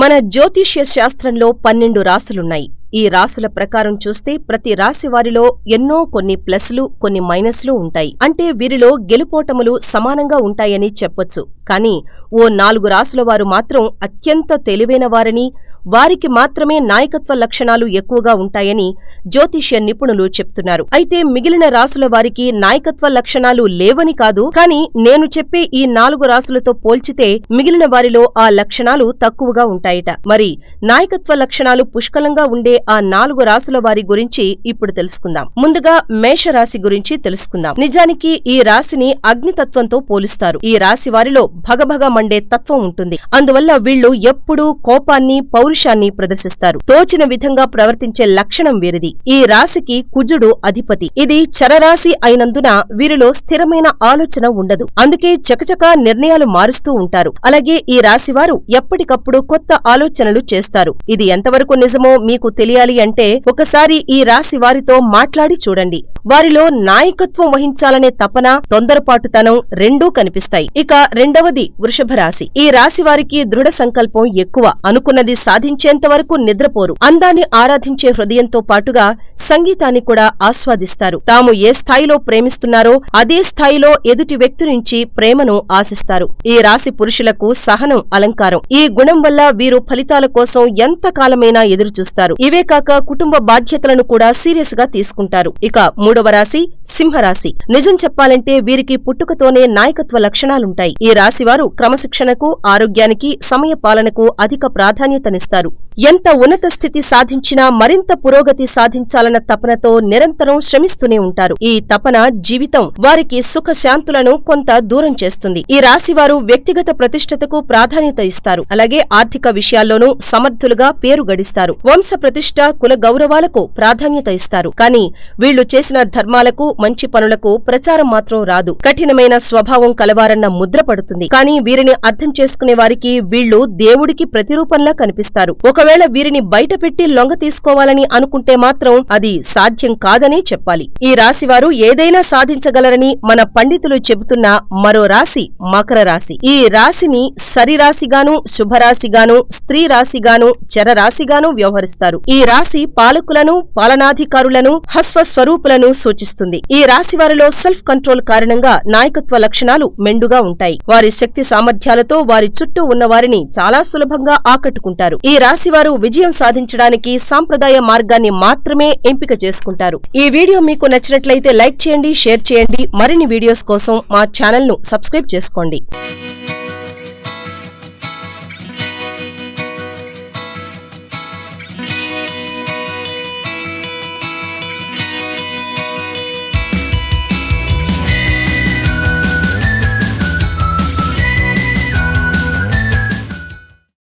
మన జ్యోతిష్య శాస్త్రంలో పన్నెండు రాసులున్నాయి. ఈ రాసుల ప్రకారం చూస్తే ప్రతి రాశి వారిలో ఎన్నో కొన్ని ప్లస్లు కొన్ని మైనస్లు ఉంటాయి. అంటే వీరిలో గెలుపోటములు సమానంగా ఉంటాయని చెప్పొచ్చు. కానీ ఓ నాలుగు రాసుల వారు మాత్రం అత్యంత తెలివైన వారని వారికి మాత్రమే నాయకత్వ లక్షణాలు ఎక్కువగా ఉంటాయని జ్యోతిష్య నిపుణులు చెప్తున్నారు. అయితే మిగిలిన రాసుల వారికి నాయకత్వ లక్షణాలు లేవని కాదు. కానీ నేను చెప్పే ఈ నాలుగు రాసులతో పోల్చితే మిగిలిన వారిలో ఆ లక్షణాలు తక్కువగా ఉంటాయట. మరి నాయకత్వ లక్షణాలు పుష్కలంగా ఉండే ఆ నాలుగు రాసుల వారి గురించి ఇప్పుడు తెలుసుకుందాం. ముందుగా మేషరాశి గురించి తెలుసుకుందాం. నిజానికి ఈ రాశిని అగ్నితత్వంతో పోలుస్తారు. ఈ రాశి వారిలో భగభగ మండే తత్వం ఉంటుంది. అందువల్ల వీళ్ళు ఎప్పుడూ కోపాన్ని పౌరుషాన్ని ప్రదర్శిస్తారు. తోచిన విధంగా ప్రవర్తించే లక్షణం వీరిది. ఈ రాశికి కుజుడు అధిపతి. ఇది చరరాశి అయినందున వీరిలో స్థిరమైన ఆలోచన ఉండదు. అందుకే చకచక నిర్ణయాలు మారుస్తూ ఉంటారు. అలాగే ఈ రాశివారు ఎప్పటికప్పుడు కొత్త ఆలోచనలు చేస్తారు. ఇది ఎంతవరకు నిజమో మీకు తెలియాలి అంటే ఒకసారి ఈ రాశి వారితో మాట్లాడి చూడండి. వారిలో నాయకత్వం వహించాలనే తపన తొందరపాటుతనం రెండూ కనిపిస్తాయి. ఇక రెండవది వృషభ రాశి. ఈ రాశి వారికి దృఢ సంకల్పం ఎక్కువ. అనుకున్నది సాధించేంత వరకు నిద్రపోరు. అందాన్ని ఆరాధించే హృదయంతో పాటుగా సంగీతాన్ని కూడా ఆస్వాదిస్తారు. తాము ఏ స్థాయిలో ప్రేమిస్తున్నారో అదే స్థాయిలో ఎదుటి వ్యక్తి నుంచి ప్రేమను ఆశిస్తారు. ఈ రాశి పురుషులకు సహనం అలంకారం. ఈ గుణం వల్ల వీరు ఫలితాల కోసం ఎంత కాలమైనా ఎదురుచూస్తారు. ఇవి కాక కుటుంబ బాధ్యతలను కూడా సీరియస్గా తీసుకుంటారు. ఇక మూడవ రాశి సింహరాశి. నిజం చెప్పాలంటే వీరికి పుట్టుకతోనే నాయకత్వ లక్షణాలుంటాయి. ఈ రాశివారు క్రమశిక్షణకు ఆరోగ్యానికి సమయ పాలనకు అధిక ప్రాధాన్యతనిస్తారు. ఎంత ఉన్నత స్థితి సాధించినా మరింత పురోగతి సాధించాలన్న తపనతో నిరంతరం శ్రమిస్తూనే ఉంటారు. ఈ తపన జీవితం వారికి సుఖ శాంతులను కొంత దూరం చేస్తుంది. ఈ రాశివారు వ్యక్తిగత ప్రతిష్టతకు ప్రాధాన్యత ఇస్తారు. అలాగే ఆర్థిక విషయాల్లోనూ సమర్థులుగా పేరు గడిస్తారు. వంశ ప్రతిష్ట కుల గౌరవాలకు ప్రాధాన్యత ఇస్తారు. కానీ వీళ్ళు చేసిన ధర్మాలకు మంచి పనులకు ప్రచారం మాత్రం రాదు. కఠినమైన స్వభావం కలవారన్న ముద్ర పడుతుంది. కానీ వీరిని అర్థం చేసుకునే వారికి వీళ్ళు దేవుడికి ప్రతిరూపంలా కనిపిస్తారు. ఒక ఒకవేళ వీరిని బయటపెట్టి లొంగ తీసుకోవాలని అనుకుంటే మాత్రం అది సాధ్యం కాదనే చెప్పాలి. ఈ రాశివారు ఏదైనా సాధించగలరని మన పండితులు చెబుతున్న మరో రాశి మకర రాశి. ఈ రాశిని సరిరాశిగాను శుభరాశిగాను స్త్రీ రాశిగాను చరరాశిగాను వ్యవహరిస్తారు. ఈ రాశి పాలకులను పాలనాధికారులను హస్వ స్వరూపులను సూచిస్తుంది. ఈ రాశి వారిలో సెల్ఫ్ కంట్రోల్ కారణంగా నాయకత్వ లక్షణాలు మెండుగా ఉంటాయి. వారి శక్తి సామర్థ్యాలతో వారి చుట్టూ ఉన్నవారిని చాలా సులభంగా ఆకట్టుకుంటారు. ఈ రాశి వారు విజయం సాధించడానికి సాంప్రదాయ మార్గాన్ని మాత్రమే ఎంపిక చేసుకుంటారు. ఈ వీడియో మీకు నచ్చినట్లయితే లైక్ చేయండి షేర్ చేయండి. మరిన్ని వీడియోస్ కోసం మా ఛానల్ను సబ్స్క్రైబ్ చేసుకోండి.